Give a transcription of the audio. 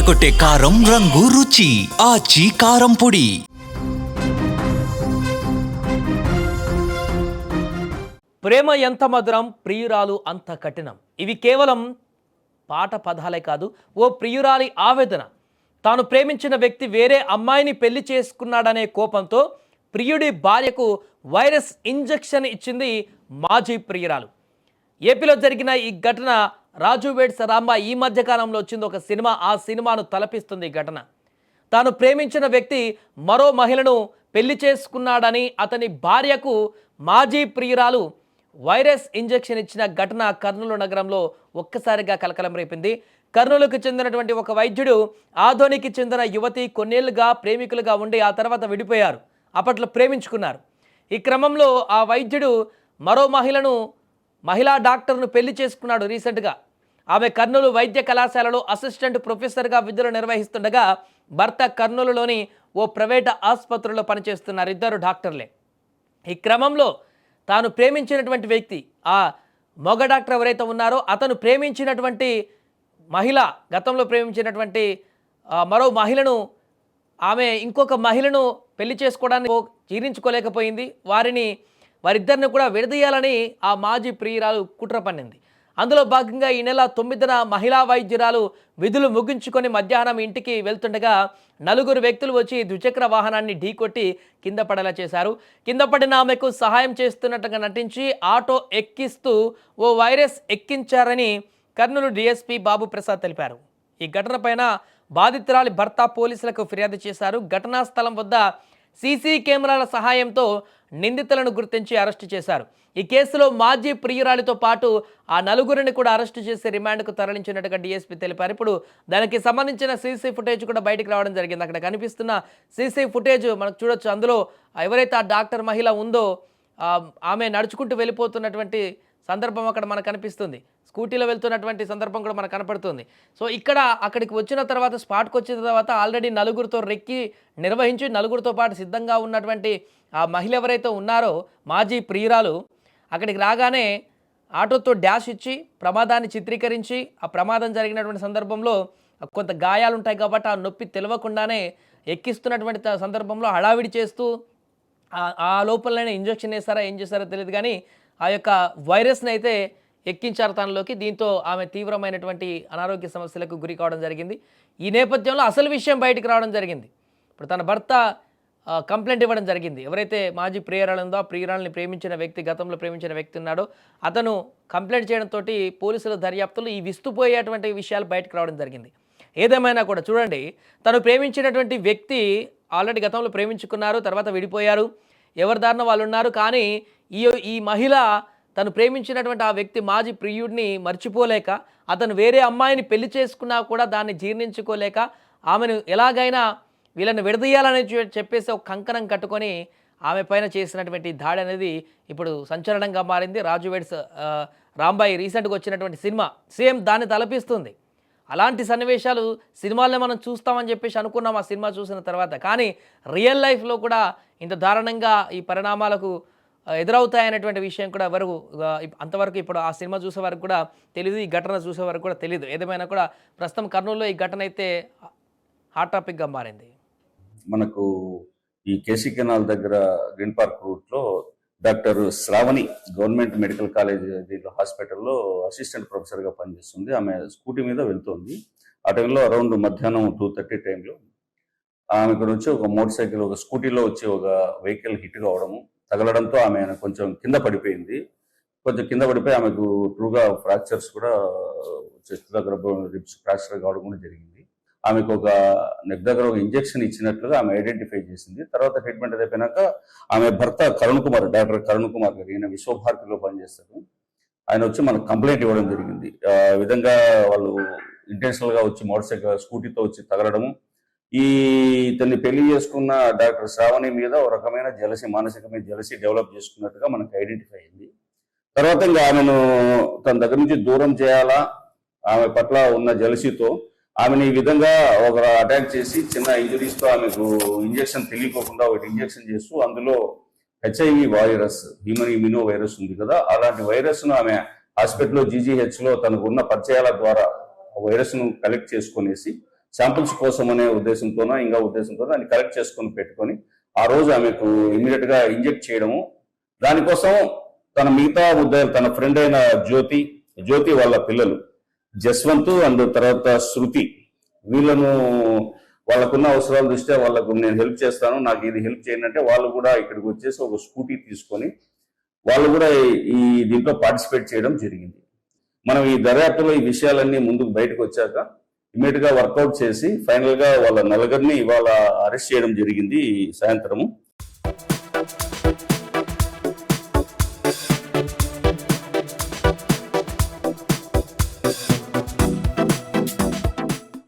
అదరగొట్టే కారం రంగు రుచి. ఆచి కారం పొడి. ప్రేమ ఎంత మధురం ప్రియురాలు అంత కఠినం. ఇవి కేవలం పాట పదాలే కాదు ఓ ప్రియురాలి ఆవేదన. తాను ప్రేమించిన వ్యక్తి వేరే అమ్మాయిని పెళ్ళి చేసుకున్నాడనే కోపంతో ప్రియుడి భార్యకు వైరస్ ఇంజెక్షన్ ఇచ్చింది మాజీ ప్రియురాలు. ఏపీలో జరిగిన ఈ ఘటన రాజు వేడ్స్ రాంబ ఈ మధ్యకాలంలో వచ్చింది ఒక సినిమా. ఆ సినిమాను తలపిస్తుంది ఈ ఘటన. తాను ప్రేమించిన వ్యక్తి మరో మహిళను పెళ్ళి చేసుకున్నాడని అతని భార్యకు మాజీ ప్రియురాలు వైరస్ ఇంజెక్షన్ ఇచ్చిన ఘటన కర్నూలు నగరంలో ఒక్కసారిగా కలకలం రేపింది. కర్నూలుకు చెందినటువంటి ఒక వైద్యుడు ఆధోనికి చెందిన యువతి కొన్నేళ్ళుగా ప్రేమికులుగా ఉండి ఆ తర్వాత విడిపోయారు. అప్పట్లో ప్రేమించుకున్నారు. ఈ క్రమంలో ఆ వైద్యుడు మరో మహిళను మహిళా డాక్టర్ను పెళ్ళి చేసుకున్నాడు రీసెంట్గా. ఆమె కర్నూలు వైద్య కళాశాలలో అసిస్టెంట్ ప్రొఫెసర్గా విధులు నిర్వహిస్తుండగా భర్త కర్నూలులోని ఓ ప్రైవేట్ ఆసుపత్రిలో పనిచేస్తున్నారు ఇద్దరు డాక్టర్లే. ఈ క్రమంలో తాను ప్రేమించినటువంటి వ్యక్తి ఆ మగ డాక్టర్ ఎవరైతే ఉన్నారో అతను ప్రేమించినటువంటి మహిళ గతంలో ప్రేమించినటువంటి మరో మహిళను ఆమె ఇంకొక మహిళను పెళ్ళి చేసుకోవడానికి జీర్ణించుకోలేకపోయింది. వారిని వారిద్దరిని కూడా విడదీయాలని ఆ మాజీ ప్రియురాలు కుట్ర పన్నింది. అందులో భాగంగా ఈ నెల తొమ్మిదిన మహిళా వైద్యురాలు విధులు ముగించుకొని మధ్యాహ్నం ఇంటికి వెళ్తుండగా నలుగురు వ్యక్తులు వచ్చి ద్విచక్ర వాహనాన్ని ఢీకొట్టి కింద పడేలా చేశారు. కింద పడిన ఆమెకు సహాయం చేస్తున్నట్టుగా నటించి ఆటో ఎక్కిస్తూ ఓ వైరస్ ఎక్కించారని కర్నూలు డీఎస్పీ బాబు ప్రసాద్ తెలిపారు. ఈ ఘటనపైన బాధితురాలి భర్త పోలీసులకు ఫిర్యాదు చేశారు. ఘటనా స్థలం వద్ద సీసీ కెమెరాల సహాయంతో నిందితులను గుర్తించి అరెస్టు చేశారు. ఈ కేసులో మాజీ ప్రియురాలితో పాటు ఆ నలుగురిని కూడా అరెస్టు చేసి రిమాండ్కు తరలించినట్టుగా డీఎస్పీ తెలిపారు. ఇప్పుడు దానికి సంబంధించిన సీసీ ఫుటేజ్ కూడా బయటికి రావడం జరిగింది. అక్కడ కనిపిస్తున్న సీసీ ఫుటేజ్ మనకు చూడొచ్చు. అందులో ఎవరైతే ఆ డాక్టర్ మహిళ ఉందో ఆమె నడుచుకుంటూ వెళ్ళిపోతున్నటువంటి సందర్భం అక్కడ మనకు కనిపిస్తుంది. స్కూటీలో వెళ్తున్నటువంటి సందర్భం కూడా మనకు కనపడుతుంది. సో ఇక్కడ అక్కడికి వచ్చిన తర్వాత స్పాట్కి వచ్చిన తర్వాత ఆల్రెడీ నలుగురితో రెక్కి నిర్వహించి నలుగురితో పాటు సిద్ధంగా ఉన్నటువంటి ఆ మహిళ ఎవరైతే ఉన్నారో మాజీ ప్రియురాలు అక్కడికి రాగానే ఆటోతో డ్యాష్ ఇచ్చి ప్రమాదాన్ని చిత్రీకరించి ఆ ప్రమాదం జరిగినటువంటి సందర్భంలో కొంత గాయాలు ఉంటాయి కాబట్టి ఆ నొప్పి తెలియకుండానే ఎక్కిస్తున్నటువంటి సందర్భంలో హడావిడి చేస్తూ ఆ- ఆ లోపలనే ఇంజెక్షన్ వేస్తారా ఏం చేస్తారో తెలియదు కానీ ఆ యొక్క వైరస్ని అయితే ఎక్కించారు తనలోకి దీంతో ఆమె తీవ్రమైనటువంటి అనారోగ్య సమస్యలకు గురి కావడం జరిగింది. ఈ నేపథ్యంలో అసలు విషయం బయటకు రావడం జరిగింది. ఇప్పుడు తన భర్త కంప్లైంట్ ఇవ్వడం జరిగింది. ఎవరైతే మాజీ ప్రియురాలు ఉందో ఆ ప్రియురాలని ప్రేమించిన వ్యక్తి గతంలో ప్రేమించిన వ్యక్తి ఉన్నాడో అతను కంప్లైంట్ చేయడంతో పోలీసుల దర్యాప్తులు ఈ విస్తుపోయేటువంటి విషయాలు బయటకు రావడం జరిగింది. ఏదేమైనా కూడా చూడండి తను ప్రేమించినటువంటి వ్యక్తి ఆల్రెడీ గతంలో ప్రేమించుకున్నారు తర్వాత విడిపోయారు. ఎవరి దారిన వాళ్ళు ఉన్నారు కానీ ఈ ఈ మహిళ తను ప్రేమించినటువంటి ఆ వ్యక్తి మాజీ ప్రియుడిని మర్చిపోలేక అతను వేరే అమ్మాయిని పెళ్ళి చేసుకున్నా కూడా దాన్ని జీర్ణించుకోలేక ఆమెను ఎలాగైనా వీళ్ళని విడదీయాలని చెప్పేసి ఒక కంకణం కట్టుకొని ఆమె పైన చేసినటువంటి దాడి అనేది ఇప్పుడు సంచలనంగా మారింది. రాజు వెడ్స్ రాంబాయి రీసెంట్గా వచ్చినటువంటి సినిమా సేమ్ దాన్ని తలపిస్తుంది. అలాంటి సన్నివేశాలు సినిమాల్లో మనం చూస్తామని చెప్పేసి అనుకున్నాం ఆ సినిమా చూసిన తర్వాత. కానీ రియల్ లైఫ్లో కూడా ఇంత దారుణంగా ఈ పరిణామాలకు ఎదురవుతాయనేటువంటి విషయం కూడా ఎవరు అంతవరకు ఇప్పుడు ఆ సినిమా చూసే వరకు కూడా తెలియదు ఈ ఘటన చూసే వరకు కూడా తెలియదు ఏదేమైనా కూడా ప్రస్తుతం కర్నూలులో ఈ ఘటన అయితే హాట్ టాపిక్గా మారింది. మనకు ఈ కేసీ కెనాల్ దగ్గర గ్రీన్ పార్క్ రూట్లో doctor Sravani government medical college దీంట్లో హాస్పిటల్లో అసిస్టెంట్ ప్రొఫెసర్గా పనిచేస్తుంది. ఆమె స్కూటీ మీద వెళ్తుంది. ఆ టైంలో అరౌండ్ మధ్యాహ్నం టూ థర్టీ టైంలో ఆమె ఇక్కడ వచ్చి ఒక మోటార్ సైకిల్ ఒక స్కూటీలో వచ్చి ఒక వెహికల్ హిట్ కావడము తగలడంతో ఆమె కొంచెం కింద పడిపోయింది. కొంచెం కింద పడిపోయి ఆమెకు ట్రూగా ఫ్రాక్చర్స్ కూడా చెస్ట్ దగ్గర రిప్స్ ఫ్రాక్చర్ కావడం కూడా జరిగింది. ఆమెకు ఒక నెక్ దగ్గర ఒక ఇంజెక్షన్ ఇచ్చినట్లుగా ఆమె ఐడెంటిఫై చేసింది. తర్వాత ట్రీట్మెంట్ అయిపోయినాక ఆమె భర్త కరుణ్ కుమార్ డాక్టర్ కరుణ్ కుమార్ గారు ఈయన విశ్వభారతిలో పనిచేస్తారు ఆయన వచ్చి మనకు కంప్లైంట్ ఇవ్వడం జరిగింది. ఆ విధంగా వాళ్ళు ఇంటెన్షనల్గా వచ్చి మోటార్ సైకిల్ స్కూటీతో వచ్చి తగలడము ఈ ఇతన్ని పెళ్ళి చేసుకున్న డాక్టర్ శ్రావణి మీద ఒక రకమైన జలసి మానసికమైన జలసి డెవలప్ చేసుకున్నట్టుగా మనకు ఐడెంటిఫై అయింది. తర్వాత ఇంకా ఆమెను తన దగ్గర నుంచి దూరం చేయాలా ఆమె పట్ల ఉన్న జలసితో ఆమెను ఈ విధంగా ఒక అటాక్ చేసి చిన్న ఇంజరీస్తో ఆమెకు ఇంజెక్షన్ తెలియకోకుండా ఒకటి ఇంజెక్షన్ చేస్తూ అందులో HIV virus human immuno virus ఉంది కదా అలాంటి వైరస్ను ఆమె హాస్పిటల్లో జీజీహెచ్లో తనకు ఉన్న పరిచయాల ద్వారా వైరస్ను కలెక్ట్ చేసుకునేసి శాంపుల్స్ కోసం అనే ఉద్దేశంతోనో ఇంకా ఉద్దేశంతో దాన్ని కలెక్ట్ చేసుకొని పెట్టుకొని ఆ రోజు ఆమెకు ఇమీడియట్గా ఇంజెక్ట్ చేయడము. దానికోసం తన మిగతా ముద్దాయిలు తన ఫ్రెండ్ అయిన జ్యోతి జ్యోతి వాళ్ళ పిల్లలు జస్వంత్ అండ్ తర్వాత శృతి వీళ్ళను వాళ్ళకున్న అవసరాల దృష్ట్యా వాళ్ళకు నేను హెల్ప్ చేస్తాను. నాకు ఇది హెల్ప్ చేయండి అంటే వాళ్ళు కూడా ఇక్కడికి వచ్చేసి ఒక స్కూటీ తీసుకొని వాళ్ళు కూడా ఈ- ఈ దీంట్లో పార్టిసిపేట్ చేయడం జరిగింది. మనం ఈ దర్యాప్తులో ఈ విషయాలన్నీ ముందుకు బయటకు వచ్చాక ఇమీడియట్గా వర్కౌట్ చేసి ఫైనల్గా వాళ్ళ నలుగురిని ఇవాళ అరెస్ట్ చేయడం జరిగింది సాయంత్రము.